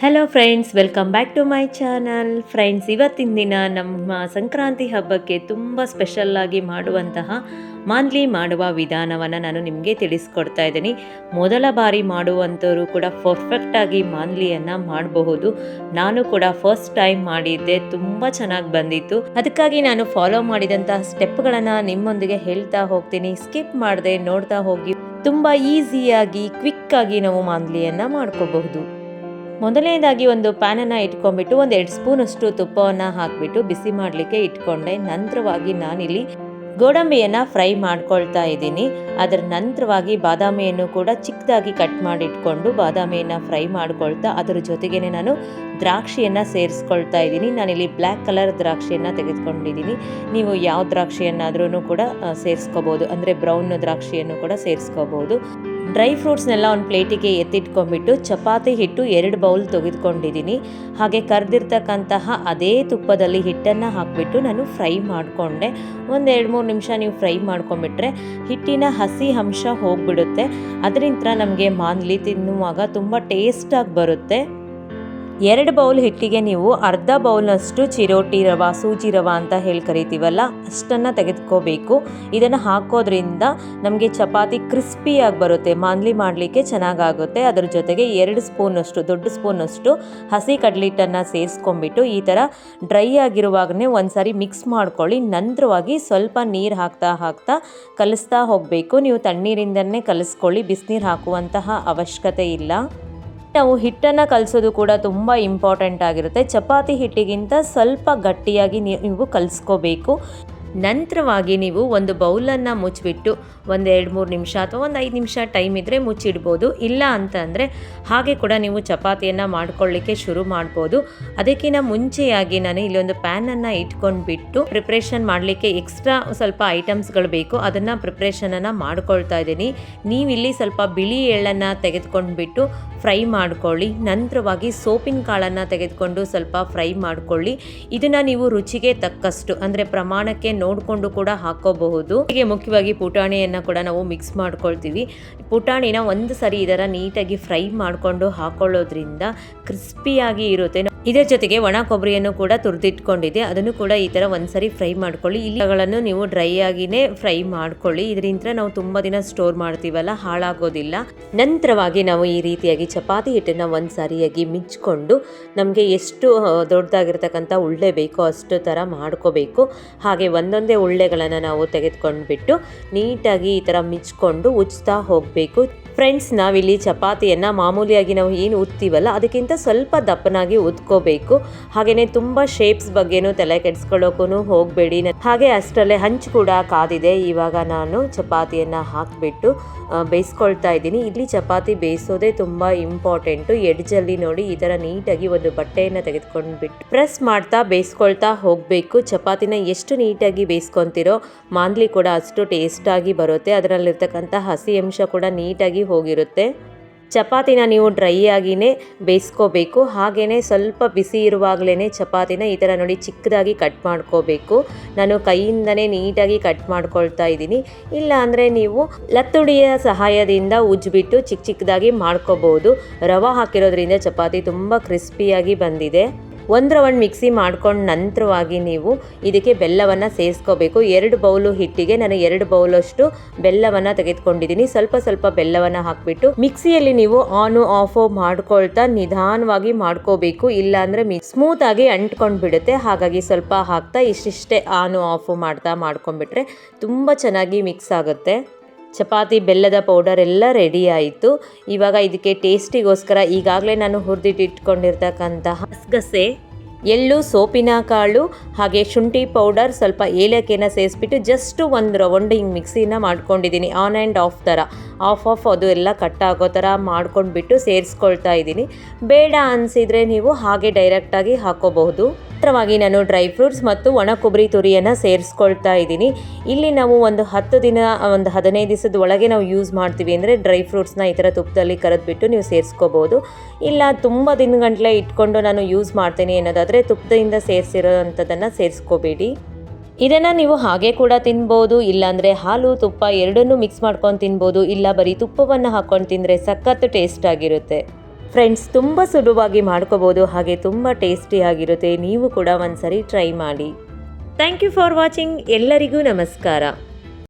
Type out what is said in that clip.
Hello friends welcome back to my channel friends ಇವತ್ತಿನ ದಿನ ನಮ್ಮ ಸಂಕ್ರಾಂತಿ ಹಬ್ಬಕ್ಕೆ ತುಂಬ ಸ್ಪೆಷಲ್ಲಾಗಿ ಮಾಡುವಂತಹ ಮಾನ್ಲಿ ಮಾಡುವ ವಿಧಾನವನ್ನು ನಾನು ನಿಮಗೆ ತಿಳಿಸ್ಕೊಡ್ತಾ ಇದ್ದೀನಿ. ಮೊದಲ ಬಾರಿ ಮಾಡುವಂಥವರು ಕೂಡ ಪರ್ಫೆಕ್ಟಾಗಿ ಮಾನ್ಲಿಯನ್ನು ಮಾಡಬಹುದು. ನಾನು ಕೂಡ ಫಸ್ಟ್ ಟೈಮ್ ಮಾಡಿದ್ದೆ, ತುಂಬ ಚೆನ್ನಾಗಿ ಬಂದಿತ್ತು. ಅದಕ್ಕಾಗಿ ನಾನು ಫಾಲೋ ಮಾಡಿದಂತಹ ಸ್ಟೆಪ್ಗಳನ್ನು ನಿಮ್ಮೊಂದಿಗೆ ಹೇಳ್ತಾ ಹೋಗ್ತೀನಿ. ಸ್ಕಿಪ್ ಮಾಡದೆ ನೋಡ್ತಾ ಹೋಗಿ. ತುಂಬ ಈಸಿಯಾಗಿ ಕ್ವಿಕ್ಕಾಗಿ ನಾವು ಮಾನ್ಲಿಯನ್ನು ಮಾಡ್ಕೋಬಹುದು. ಮೊದಲನೇದಾಗಿ ಒಂದು ಪ್ಯಾನನ್ನು ಇಟ್ಕೊಂಡ್ಬಿಟ್ಟು ಒಂದು ಎರಡು ಸ್ಪೂನಷ್ಟು ತುಪ್ಪವನ್ನು ಹಾಕಿಬಿಟ್ಟು ಬಿಸಿ ಮಾಡಲಿಕ್ಕೆ ಇಟ್ಕೊಂಡೆ. ನಂತರವಾಗಿ ನಾನಿಲ್ಲಿ ಗೋಡಂಬಿಯನ್ನು ಫ್ರೈ ಮಾಡ್ಕೊಳ್ತಾ ಇದ್ದೀನಿ. ಅದರ ನಂತರವಾಗಿ ಬಾದಾಮಿಯನ್ನು ಕೂಡ ಚಿಕ್ಕದಾಗಿ ಕಟ್ ಮಾಡಿಟ್ಕೊಂಡು ಬಾದಾಮಿಯನ್ನು ಫ್ರೈ ಮಾಡ್ಕೊಳ್ತಾ, ಅದರ ಜೊತೆಗೇನೆ ನಾನು ದ್ರಾಕ್ಷಿಯನ್ನು ಸೇರಿಸ್ಕೊಳ್ತಾ ಇದ್ದೀನಿ. ನಾನಿಲ್ಲಿ ಬ್ಲ್ಯಾಕ್ ಕಲರ್ ದ್ರಾಕ್ಷಿಯನ್ನು ತೆಗೆದುಕೊಂಡಿದ್ದೀನಿ. ನೀವು ಯಾವ ದ್ರಾಕ್ಷಿಯನ್ನಾದ್ರೂ ಕೂಡ ಸೇರಿಸ್ಕೋಬೋದು. ಅಂದರೆ ಬ್ರೌನ್ ದ್ರಾಕ್ಷಿಯನ್ನು ಕೂಡ ಸೇರಿಸ್ಕೋಬೋದು. ಡ್ರೈ ಫ್ರೂಟ್ಸ್ನೆಲ್ಲ ಒಂದು ಪ್ಲೇಟಿಗೆ ಎತ್ತಿಟ್ಕೊಂಡ್ಬಿಟ್ಟು ಚಪಾತಿ ಹಿಟ್ಟು ಎರಡು ಬೌಲ್ ತೆಗೆದುಕೊಂಡಿದ್ದೀನಿ. ಹಾಗೆ ಕರೆದಿರ್ತಕ್ಕಂತಹ ಅದೇ ತುಪ್ಪದಲ್ಲಿ ಹಿಟ್ಟನ್ನು ಹಾಕಿಬಿಟ್ಟು ನಾನು ಫ್ರೈ ಮಾಡಿಕೊಂಡೆ. ಒಂದು ಎರಡು ಮೂರು ನಿಮಿಷ ನೀವು ಫ್ರೈ ಮಾಡ್ಕೊಂಬಿಟ್ರೆ ಹಿಟ್ಟಿನ ಹಸಿ ಅಂಶ ಹೋಗಿಬಿಡುತ್ತೆ. ಅದರಿಂದ ನಮಗೆ ಮಾನ್ಲಿ ತಿನ್ನುವಾಗ ತುಂಬ ಟೇಸ್ಟಾಗಿ ಬರುತ್ತೆ. ಎರಡು ಬೌಲ್ ಹಿಟ್ಟಿಗೆ ನೀವು ಅರ್ಧ ಬೌಲ್ನಷ್ಟು ಚಿರೋಟಿ ರವ, ಸೂಜಿ ರವ ಅಂತ ಹೇಳಿ ಕರಿತೀವಲ್ಲ, ಅಷ್ಟನ್ನು ತೆಗೆದುಕೋಬೇಕು. ಇದನ್ನು ಹಾಕೋದ್ರಿಂದ ನಮಗೆ ಚಪಾತಿ ಕ್ರಿಸ್ಪಿಯಾಗಿ ಬರುತ್ತೆ ಮಾನ್ಲಿ ಮಾಡಲಿಕ್ಕೆ ಚೆನ್ನಾಗಾಗುತ್ತೆ. ಅದರ ಜೊತೆಗೆ ಎರಡು ಸ್ಪೂನಷ್ಟು, ದೊಡ್ಡ ಸ್ಪೂನಷ್ಟು ಹಸಿ ಕಡ್ಲಿಟ್ಟನ್ನು ಸೇರಿಸ್ಕೊಂಬಿಟ್ಟು ಈ ಥರ ಡ್ರೈ ಆಗಿರುವಾಗನೇ ಒಂದು ಸಾರಿ ಮಿಕ್ಸ್ ಮಾಡ್ಕೊಳ್ಳಿ. ನಂತರವಾಗಿ ಸ್ವಲ್ಪ ನೀರು ಹಾಕ್ತಾ ಹಾಕ್ತಾ ಕಲಿಸ್ತಾ ಹೋಗಬೇಕು. ನೀವು ತಣ್ಣೀರಿಂದನೇ ಕಲಿಸ್ಕೊಳ್ಳಿ, ಬಿಸಿನೀರು ಹಾಕುವಂತಹ ಅವಶ್ಯಕತೆ ಇಲ್ಲ. ನಾವು ಹಿಟ್ಟನ್ನು ಕಲಿಸೋದು ಕೂಡ ತುಂಬ ಇಂಪಾರ್ಟೆಂಟ್ ಆಗಿರುತ್ತೆ. ಚಪಾತಿ ಹಿಟ್ಟಿಗಿಂತ ಸ್ವಲ್ಪ ಗಟ್ಟಿಯಾಗಿ ನೀವು ಕಲಿಸ್ಕೋಬೇಕು. ನಂತರವಾಗಿ ನೀವು ಒಂದು ಬೌಲನ್ನು ಮುಚ್ಚಿಬಿಟ್ಟು ಒಂದು ಎರಡು ಮೂರು ನಿಮಿಷ ಅಥವಾ ಒಂದು ಐದು ನಿಮಿಷ ಟೈಮ್ ಇದ್ದರೆ ಮುಚ್ಚಿಡ್ಬೋದು. ಇಲ್ಲ ಅಂತಂದರೆ ಹಾಗೆ ಕೂಡ ನೀವು ಚಪಾತಿಯನ್ನು ಮಾಡ್ಕೊಳ್ಳಿಕ್ಕೆ ಶುರು ಮಾಡ್ಬೋದು. ಅದಕ್ಕಿಂತ ಮುಂಚೆಯಾಗಿ ನಾನು ಇಲ್ಲೊಂದು ಪ್ಯಾನನ್ನು ಇಟ್ಕೊಂಡ್ಬಿಟ್ಟು ಪ್ರಿಪ್ರೇಷನ್ ಮಾಡಲಿಕ್ಕೆ ಎಕ್ಸ್ಟ್ರಾ ಸ್ವಲ್ಪ ಐಟಮ್ಸ್ಗಳು ಬೇಕು. ಅದನ್ನು ಪ್ರಿಪ್ರೇಷನನ್ನು ಮಾಡ್ಕೊಳ್ತಾ ಇದ್ದೀನಿ. ನೀವಿಲ್ಲಿ ಸ್ವಲ್ಪ ಬಿಳಿ ಎಳ್ಳನ್ನು ತೆಗೆದುಕೊಂಡ್ಬಿಟ್ಟು ಫ್ರೈ ಮಾಡ್ಕೊಳ್ಳಿ. ನಂತರವಾಗಿ ಸೋಪಿನ ಕಾಳನ್ನು ತೆಗೆದುಕೊಂಡು ಸ್ವಲ್ಪ ಫ್ರೈ ಮಾಡ್ಕೊಳ್ಳಿ. ಇದನ್ನು ನೀವು ರುಚಿಗೆ ತಕ್ಕಷ್ಟು ಅಂದರೆ ಪ್ರಮಾಣಕ್ಕೆ ನೋಡಿಕೊಂಡು ಕೂಡ ಹಾಕೋಬಹುದು. ಹೀಗೆ ಮುಖ್ಯವಾಗಿ ಪುಟಾಣಿಯನ್ನು ಕೂಡ ನಾವು ಮಿಕ್ಸ್ ಮಾಡ್ಕೊಳ್ತೀವಿ. ಪುಟಾಣಿನ ಒಂದು ಸರಿ ಇದರ ನೀಟಾಗಿ ಫ್ರೈ ಮಾಡಿಕೊಂಡು ಹಾಕೊಳ್ಳೋದ್ರಿಂದ ಕ್ರಿಸ್ಪಿಯಾಗಿ ಇರುತ್ತೆ. ಇದರ ಜೊತೆಗೆ ಒಣ ಕೊಬ್ಬರಿಯನ್ನು ಕೂಡ ತುರಿದಿಟ್ಕೊಂಡಿದೆ. ಅದನ್ನು ಕೂಡ ಈ ಥರ ಒಂದ್ಸರಿ ಫ್ರೈ ಮಾಡ್ಕೊಳ್ಳಿ. ಇಲ್ಲಿಗಳನ್ನು ನೀವು ಡ್ರೈ ಆಗಿನೇ ಫ್ರೈ ಮಾಡ್ಕೊಳ್ಳಿ. ಇದರಿಂದ ನಾವು ತುಂಬ ದಿನ ಸ್ಟೋರ್ ಮಾಡ್ತೀವಲ್ಲ, ಹಾಳಾಗೋದಿಲ್ಲ. ನಂತರವಾಗಿ ನಾವು ಈ ರೀತಿಯಾಗಿ ಚಪಾತಿ ಹಿಟ್ಟನ್ನು ಒಂದು ಸಾರಿಯಾಗಿ ಮಿಚ್ಕೊಂಡು ನಮಗೆ ಎಷ್ಟು ದೊಡ್ಡದಾಗಿರ್ತಕ್ಕಂಥ ಉಳ್ಳೆ ಬೇಕೋ ಅಷ್ಟು ಥರ ಮಾಡ್ಕೋಬೇಕು. ಹಾಗೆ ಒಂದೊಂದೇ ಉಳ್ಳೆಗಳನ್ನು ನಾವು ತೆಗೆದುಕೊಂಡ್ಬಿಟ್ಟು ನೀಟಾಗಿ ಈ ಥರ ಮಿಚ್ಕೊಂಡು ಉಜ್ತಾ ಹೋಗಬೇಕು. ಫ್ರೆಂಡ್ಸ್, ನಾವಿಲ್ಲಿ ಚಪಾತಿಯನ್ನು ಮಾಮೂಲಿಯಾಗಿ ನಾವು ಏನು ಉತ್ತೀವಲ್ಲ, ಅದಕ್ಕಿಂತ ಸ್ವಲ್ಪ ದಪ್ಪನಾಗಿ ಉತ್ಕೋಬೇಕು. ಹಾಗೆಯೇ ತುಂಬ ಶೇಪ್ಸ್ ಬಗ್ಗೆನೂ ತಲೆ ಕೆಡಿಸ್ಕೊಳ್ಳೋಕ್ಕೂ ಹೋಗಬೇಡಿ. ಹಾಗೆ ಅಷ್ಟರಲ್ಲೇ ಹಂಚು ಕೂಡ ಕಾದಿದೆ. ಇವಾಗ ನಾನು ಚಪಾತಿಯನ್ನು ಹಾಕಿಬಿಟ್ಟು ಬೇಯಿಸ್ಕೊಳ್ತಾ ಇದ್ದೀನಿ. ಇಲ್ಲಿ ಚಪಾತಿ ಬೇಯಿಸೋದೇ ತುಂಬ ಇಂಪಾರ್ಟೆಂಟು ಎಡ್ಜಲ್ಲಿ ನೋಡಿ ಈ ಥರ ನೀಟಾಗಿ ಒಂದು ಬಟ್ಟೆಯನ್ನು ತೆಗೆದುಕೊಂಡು ಬಿಟ್ಟು ಪ್ರೆಸ್ ಮಾಡ್ತಾ ಬೇಯಿಸ್ಕೊಳ್ತಾ ಹೋಗಬೇಕು. ಚಪಾತಿನ ಎಷ್ಟು ನೀಟಾಗಿ ಬೇಯಿಸ್ಕೊತಿರೋ ಮಾನ್ಲಿ ಕೂಡ ಅಷ್ಟು ಟೇಸ್ಟಾಗಿ ಬರುತ್ತೆ. ಅದರಲ್ಲಿರ್ತಕ್ಕಂಥ ಹಸಿ ಅಂಶ ಕೂಡ ನೀಟಾಗಿ ಹೋಗಿರುತ್ತೆ. ಚಪಾತಿನ ನೀವು ಡ್ರೈ ಆಗಿನೇ ಬೇಯಿಸ್ಕೋಬೇಕು. ಹಾಗೆಯೇ ಸ್ವಲ್ಪ ಬಿಸಿ ಇರುವಾಗಲೇ ಚಪಾತಿನ ಈ ಥರ ನೋಡಿ ಚಿಕ್ಕದಾಗಿ ಕಟ್ ಮಾಡ್ಕೋಬೇಕು. ನಾನು ಕೈಯಿಂದನೇ ನೀಟಾಗಿ ಕಟ್ ಮಾಡ್ಕೊಳ್ತಾ ಇದ್ದೀನಿ. ಇಲ್ಲ ಅಂದರೆ ನೀವು ಲತ್ತುಡಿಯ ಸಹಾಯದಿಂದ ಉಜ್ಜಿಬಿಟ್ಟು ಚಿಕ್ಕ ಚಿಕ್ಕದಾಗಿ ಮಾಡ್ಕೋಬೋದು. ರವೆ ಹಾಕಿರೋದ್ರಿಂದ ಚಪಾತಿ ತುಂಬ ಕ್ರಿಸ್ಪಿಯಾಗಿ ಬಂದಿದೆ. ಒಂದು ಮಿಕ್ಸಿ ಮಾಡ್ಕೊಂಡು ನಂತರವಾಗಿ ನೀವು ಇದಕ್ಕೆ ಬೆಲ್ಲವನ್ನು ಸೇರಿಸ್ಕೋಬೇಕು. ಎರಡು ಬೌಲು ಹಿಟ್ಟಿಗೆ ನಾನು ಎರಡು ಬೌಲಷ್ಟು ಬೆಲ್ಲವನ್ನು ತೆಗೆದುಕೊಂಡಿದ್ದೀನಿ. ಸ್ವಲ್ಪ ಸ್ವಲ್ಪ ಬೆಲ್ಲವನ್ನು ಹಾಕಿಬಿಟ್ಟು ಮಿಕ್ಸಿಯಲ್ಲಿ ನೀವು ಆನು ಆಫು ಮಾಡ್ಕೊಳ್ತಾ ನಿಧಾನವಾಗಿ ಮಾಡ್ಕೋಬೇಕು. ಇಲ್ಲಾಂದರೆ ಮಿ ಸ್ಮೂತಾಗಿ ಅಂಟ್ಕೊಂಡು ಬಿಡುತ್ತೆ. ಹಾಗಾಗಿ ಸ್ವಲ್ಪ ಹಾಕ್ತಾ ಇಷ್ಟಿಷ್ಟೇ ಆನು ಆಫು ಮಾಡ್ತಾ ಮಾಡ್ಕೊಂಡ್ಬಿಟ್ರೆ ತುಂಬ ಚೆನ್ನಾಗಿ ಮಿಕ್ಸ್ ಆಗುತ್ತೆ. ಚಪಾತಿ ಬೆಲ್ಲದ ಪೌಡರ್ ಎಲ್ಲ ರೆಡಿ ಆಯಿತು. ಇವಾಗ ಇದಕ್ಕೆ ಟೇಸ್ಟಿಗೋಸ್ಕರ ಈಗಾಗಲೇ ನಾನು ಹುರಿದಿಟ್ಟಿಟ್ಕೊಂಡಿರ್ತಕ್ಕಂತಹ ಗಸಗಸೆ ಎಳ್ಳು, ಸೋಪಿನ ಕಾಳು ಹಾಗೆ ಶುಂಠಿ ಪೌಡರ್ ಸ್ವಲ್ಪ ಏಲಕ್ಕಿನ ಸೇರಿಸ್ಬಿಟ್ಟು ಜಸ್ಟ್ ಒಂದು ರೌಂಡ್ ಹಿಂಗೆ ಮಿಕ್ಸಿನ ಮಾಡ್ಕೊಂಡಿದ್ದೀನಿ. ಆನ್ ಆ್ಯಂಡ್ ಆಫ್ ಥರ ಆಫ್ ಆಫ್ ಅದು ಎಲ್ಲ ಕಟ್ ಆಗೋ ಥರ ಮಾಡ್ಕೊಂಡ್ಬಿಟ್ಟು ಸೇರಿಸ್ಕೊಳ್ತಾ ಇದ್ದೀನಿ. ಬೇಡ ಅನಿಸಿದರೆ ನೀವು ಹಾಗೆ ಡೈರೆಕ್ಟಾಗಿ ಹಾಕೋಬಹುದು. ಮಾತ್ರವಾಗಿ ನಾನು ಡ್ರೈ ಫ್ರೂಟ್ಸ್ ಮತ್ತು ಒಣ ಕೊಬ್ಬರಿ ತುರಿಯನ್ನು ಸೇರಿಸ್ಕೊಳ್ತಾ ಇದ್ದೀನಿ. ಇಲ್ಲಿ ನಾವು ಒಂದು ಹತ್ತು ದಿನ, ಒಂದು ಹದಿನೈದು ದಿವಸದ ಒಳಗೆ ನಾವು ಯೂಸ್ ಮಾಡ್ತೀವಿ ಅಂದರೆ ಡ್ರೈ ಫ್ರೂಟ್ಸ್ನ ಈ ಥರ ತುಪ್ಪದಲ್ಲಿ ಕರೆದ್ಬಿಟ್ಟು ನೀವು ಸೇರಿಸ್ಕೋಬೋದು ಇಲ್ಲ, ತುಂಬ ದಿನಗಂಟಲೆ ಇಟ್ಕೊಂಡು ನಾನು ಯೂಸ್ ಮಾಡ್ತೀನಿ ಅನ್ನೋದಾದರೆ ತುಪ್ಪದಿಂದ ಸೇರಿಸಿರೋ ಅಂಥದ್ದನ್ನು ಸೇರಿಸ್ಕೋಬೇಡಿ. ಇದನ್ನು ನೀವು ಹಾಗೆ ಕೂಡ ತಿನ್ಬೋದು, ಇಲ್ಲಾಂದರೆ ಹಾಲು, ತುಪ್ಪ ಎರಡನ್ನೂ ಮಿಕ್ಸ್ ಮಾಡ್ಕೊಂಡು ತಿನ್ಬೋದು, ಇಲ್ಲ ಬರೀ ತುಪ್ಪವನ್ನು ಹಾಕ್ಕೊಂಡು ತಿಂದರೆ ಸಖತ್ತು ಟೇಸ್ಟ್ ಆಗಿರುತ್ತೆ. ಫ್ರೆಂಡ್ಸ್ ತುಂಬ ಸುಲಭವಾಗಿ ಮಾಡ್ಕೋಬೋದು, ಹಾಗೆ ತುಂಬ ಟೇಸ್ಟಿಯಾಗಿರುತ್ತೆ ನೀವು ಕೂಡ ಒಂದ್ಸರಿ ಟ್ರೈ ಮಾಡಿ. ಥ್ಯಾಂಕ್ ಯು ಫಾರ್ ವಾಚಿಂಗ್ ಎಲ್ಲರಿಗೂ ನಮಸ್ಕಾರ.